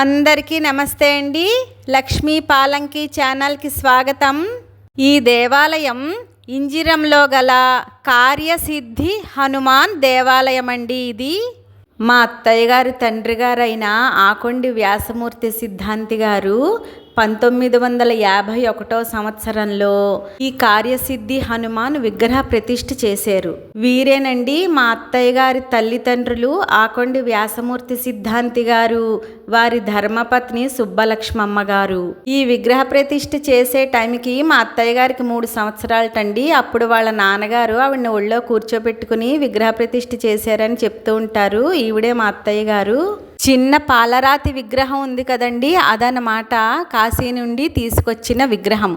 అందరికీ నమస్తే అండి. లక్ష్మీ పాలంకి ఛానల్కి స్వాగతం. ఈ దేవాలయం ఇంజిరంలో గల కార్యసిద్ధి హనుమాన్ దేవాలయం అండి ఇది. మా అత్తయ్య గారి తండ్రి గారైన ఆకొండి వ్యాసమూర్తి సిద్ధాంతి గారు పంతొమ్మిది వందల యాభై ఒకటో సంవత్సరంలో ఈ కార్యసిద్ధి హనుమాన్ విగ్రహ ప్రతిష్ఠ చేశారు. వీరేనండి మా అత్తయ్య గారి తల్లిదండ్రులు ఆకొండి వ్యాసమూర్తి సిద్ధాంతి గారు వారి ధర్మపత్ని సుబ్బలక్ష్మమ్మ గారు. ఈ విగ్రహ ప్రతిష్ఠ చేసే టైంకి మా అత్తయ్య గారికి మూడు సంవత్సరాలటండి. అప్పుడు వాళ్ళ నాన్నగారు ఆవిడని ఒళ్ళో కూర్చోబెట్టుకుని విగ్రహ ప్రతిష్ఠ చేశారని చెప్తూ ఉంటారు ఈవిడే మా అత్తయ్య గారు చిన్న పాలరాతి విగ్రహం ఉంది కదండి అదనమాట కాశీ నుండి తీసుకొచ్చిన విగ్రహం.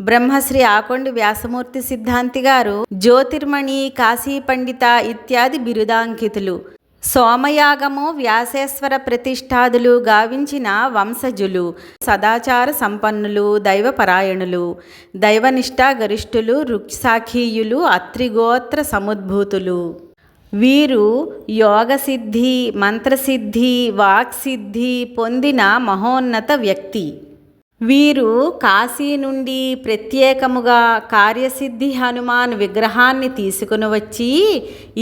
బ్రహ్మశ్రీ ఆకొండి వ్యాసమూర్తి సిద్ధాంతి గారు జ్యోతిర్మణి కాశీ పండిత ఇత్యాది బిరుదాంకితులు సోమయాగము వ్యాసేశ్వర ప్రతిష్టాదులు గావించిన వంశజులు సదాచార సంపన్నులు దైవపరాయణులు దైవనిష్ఠా గరిష్ఠులు రుక్సాఖీయులు అత్రిగోత్ర సముద్భూతులు. వీరు యోగసిద్ధి మంత్రసిద్ధి వాక్సిద్ధి పొందిన మహోన్నత వ్యక్తి. వీరు కాశీ నుండి ప్రత్యేకముగా కార్యసిద్ధి హనుమాన్ విగ్రహాన్ని తీసుకుని వచ్చి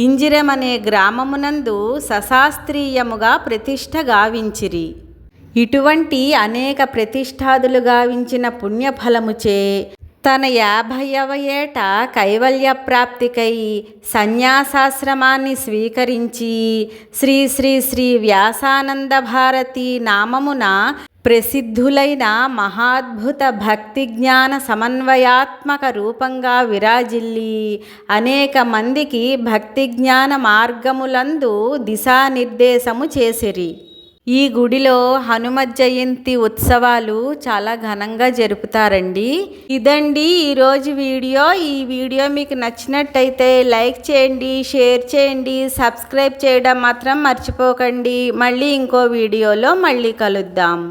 ఇంజిరమనే అనే గ్రామమునందు సశాస్త్రీయముగా ప్రతిష్ట గావించిరి. ఇటువంటి అనేక ప్రతిష్టాదులు గావించిన పుణ్యఫలముచే తన యాభైవ ఏట కైవల్య ప్రాప్తికై సన్యాసాశ్రమాన్ని స్వీకరించి శ్రీ శ్రీ శ్రీ వ్యాసానంద భారతి నామమున ప్రసిద్ధులైన మహాద్భుత భక్తి జ్ఞాన సమన్వయాత్మక రూపంగా విరాజిల్లి అనేక మందికి భక్తి జ్ఞాన మార్గములందు దిశానిర్దేశము చేసిరి. ఈ గుడిలో హనుమ జయంతి ఉత్సవాలు చాలా ఘనంగా జరుపుతారండి. ఇదండి ఈరోజు వీడియో. ఈ వీడియో మీకు నచ్చినట్టయితే లైక్ చేయండి షేర్ చేయండి సబ్స్క్రైబ్ చేయడం మాత్రం మర్చిపోకండి. మళ్ళీ ఇంకో వీడియోలో మళ్ళీ కలుద్దాం.